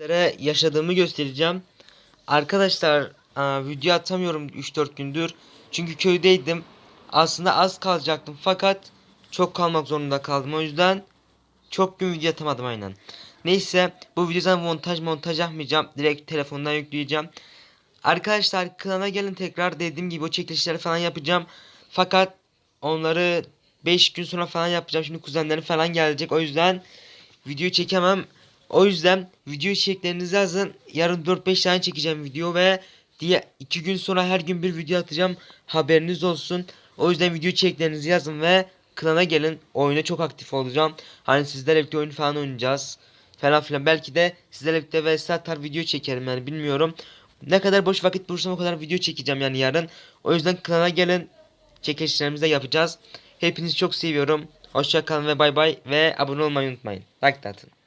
sizlere yaşadığımı göstereceğim. Arkadaşlar aa, video atamıyorum 3-4 gündür. Çünkü köydeydim. Aslında az kalacaktım fakat çok kalmak zorunda kaldım. O yüzden çok gün video atamadım aynen. Neyse bu videodan montaj montaj yapmayacağım. Direkt telefondan yükleyeceğim. Arkadaşlar klana gelin tekrar dediğim gibi o çekilişleri falan yapacağım. Fakat onları 5 gün sonra falan yapacağım. Şimdi kuzenlerim falan gelecek. O yüzden video çekemem. O yüzden video içeriklerinizi yazın. Yarın 4-5 tane çekeceğim video ve diye 2 gün sonra her gün bir video atacağım. Haberiniz olsun. O yüzden video içeriklerinizi yazın ve klana gelin. Oyuna çok aktif olacağım. Hani sizlerle birlikte oyun falan oynayacağız. Falan filan. Belki de sizlerle birlikte vs atar video çekerim yani bilmiyorum. Ne kadar boş vakit bulursam o kadar video çekeceğim yani yarın. O yüzden klana gelin. Çekilişlerimizi de yapacağız. Hepinizi çok seviyorum. Hoşça kalın ve bay bay ve abone olmayı unutmayın. Like atın.